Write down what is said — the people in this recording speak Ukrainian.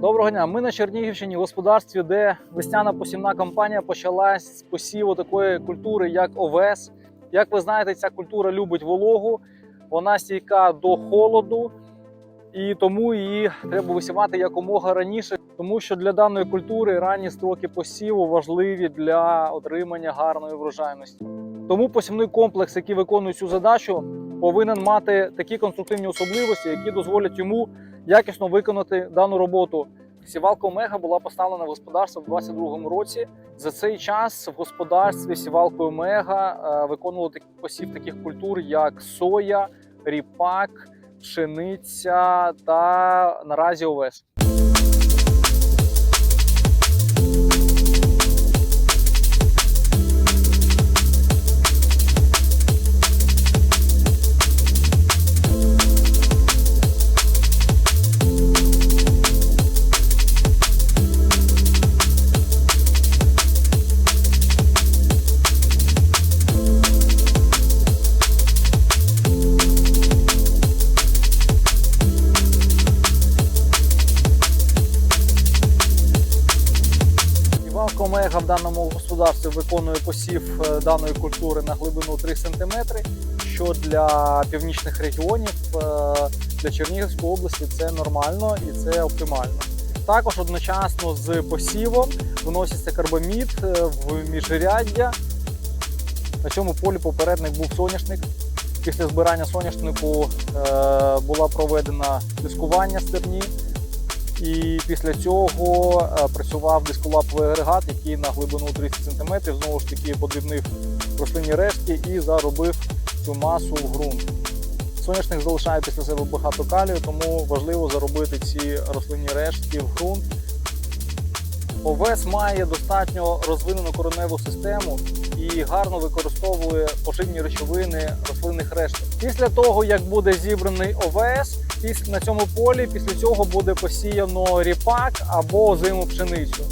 Доброго дня. Ми на Чернігівщині, в господарстві, де весняна посівна кампанія почалась з посіву такої культури, як овес. Як ви знаєте, ця культура любить вологу, вона стійка до холоду, і тому її треба висівати якомога раніше, тому що для даної культури ранні строки посіву важливі для отримання гарної врожайності. Тому посівний комплекс, який виконує цю задачу, повинен мати такі конструктивні особливості, які дозволять йому якісно виконати дану роботу. Сівалка Омега була поставлена в господарство в 2022 році. За цей час в господарстві сівалкою Омега е, такий посів таких культур, як соя, ріпак, пшениця та наразі овес. Сівалка Омега в даному господарстві виконує посів е, даної культури на глибину 3 см, що для північних регіонів, е, для Чернігівської області це нормально і це оптимально. Також одночасно з посівом вноситься карбамід е, в міжряддя. На цьому полі попередник був соняшник. Після збирання соняшнику була проведена дискування стерні. І після цього е, працював дисколаповий агрегат, який на глибину 30 см знову ж таки подрібнив рослинні рештки і заробив цю масу в ґрунт. Соняшник залишає після себе багато калію, тому важливо заробити ці рослинні рештки в ґрунт. Овес має достатньо розвинену кореневу систему і гарно використовує поживні речовини рослинних решток. Після того, як буде зібраний овес, на цьому полі після цього буде посіяно ріпак або зиму пшеницю.